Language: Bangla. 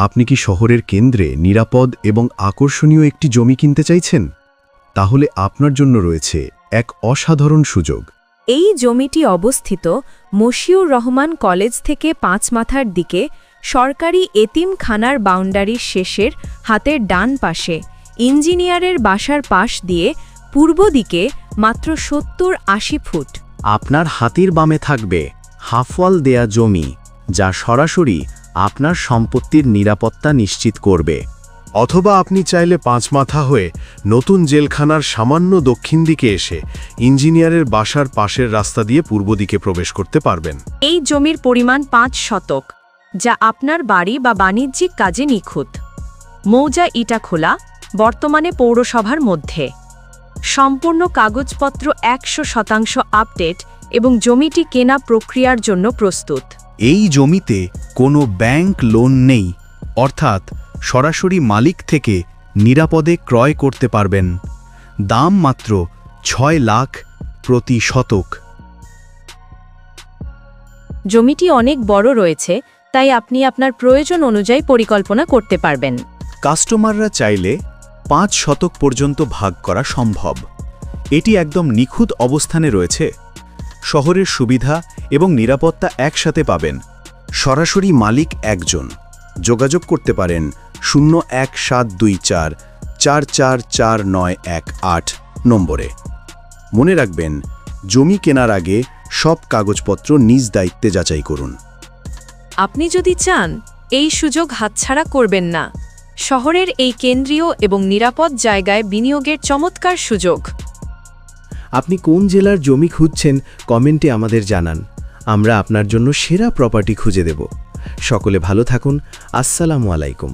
আপনি কি শহরের কেন্দ্রে নিরাপদ এবং আকর্ষণীয় একটি জমি কিনতে চাইছেন? তাহলে আপনার জন্য রয়েছে এক অসাধারণ সুযোগ। এই জমিটি অবস্থিত মশিউর রহমান কলেজ থেকে পাঁচ মাথার দিকে সরকারি এতিমখানার বাউন্ডারির শেষের হাতের ডান পাশে ইঞ্জিনিয়ারের বাসার পাশ দিয়ে পূর্ব দিকে মাত্র সত্তর আশি ফুট। আপনার হাতির বামে থাকবে হাফওয়াল দেয়া জমি যা সরাসরি আপনার সম্পত্তির নিরাপত্তা নিশ্চিত করবে। অথবা আপনি চাইলে পাঁচ মাথা হয়ে নতুন জেলখানার সামান্য দক্ষিণ দিকে এসে ইঞ্জিনিয়ারের বাসার পাশের রাস্তা দিয়ে পূর্ব দিকে প্রবেশ করতে পারবেন। এই জমির পরিমাণ পাঁচ শতক যা আপনার বাড়ি বা বাণিজ্যিক কাজে নিখুঁত। মৌজা ইটা খোলা বর্তমানে পৌরসভার মধ্যে। সম্পূর্ণ কাগজপত্র একশো শতাংশ আপডেট এবং জমিটি কেনা প্রক্রিয়ার জন্য প্রস্তুত। এই জমিতে কোনো ব্যাংক লোন নেই অর্থাৎ সরাসরি মালিক থেকে নিরাপদে ক্রয় করতে পারবেন। দাম মাত্র ছয় লাখ প্রতি শতক। জমিটি অনেক বড় রয়েছে তাই আপনি আপনার প্রয়োজন অনুযায়ী পরিকল্পনা করতে পারবেন। কাস্টমাররা চাইলে পাঁচ শতক পর্যন্ত ভাগ করা সম্ভব। এটি একদম নিখুঁত অবস্থানে রয়েছে। শহরের সুবিধা এবং নিরাপত্তা একসাথে পাবেন। সরাসরি মালিক একজন। যোগাযোগ করতে পারেন শূন্য এক সাত দুই চার চার চার চার নয় এক আট নম্বরে। মনে রাখবেন জমি কেনার আগে সব কাগজপত্র নিজ দায়িত্বে যাচাই করুন। আপনি যদি চান এই সুযোগ হাতছাড়া করবেন না। শহরের এই কেন্দ্রীয় এবং নিরাপদ জায়গায় বিনিয়োগের চমৎকার সুযোগ। আপনি কোন জেলার জমি খুঁজছেন কমেন্টে আমাদের জানান। আমরা আপনার জন্য সেরা প্রপার্টি খুঁজে দেব। সকলে ভালো থাকুন। আসসালামু আলাইকুম।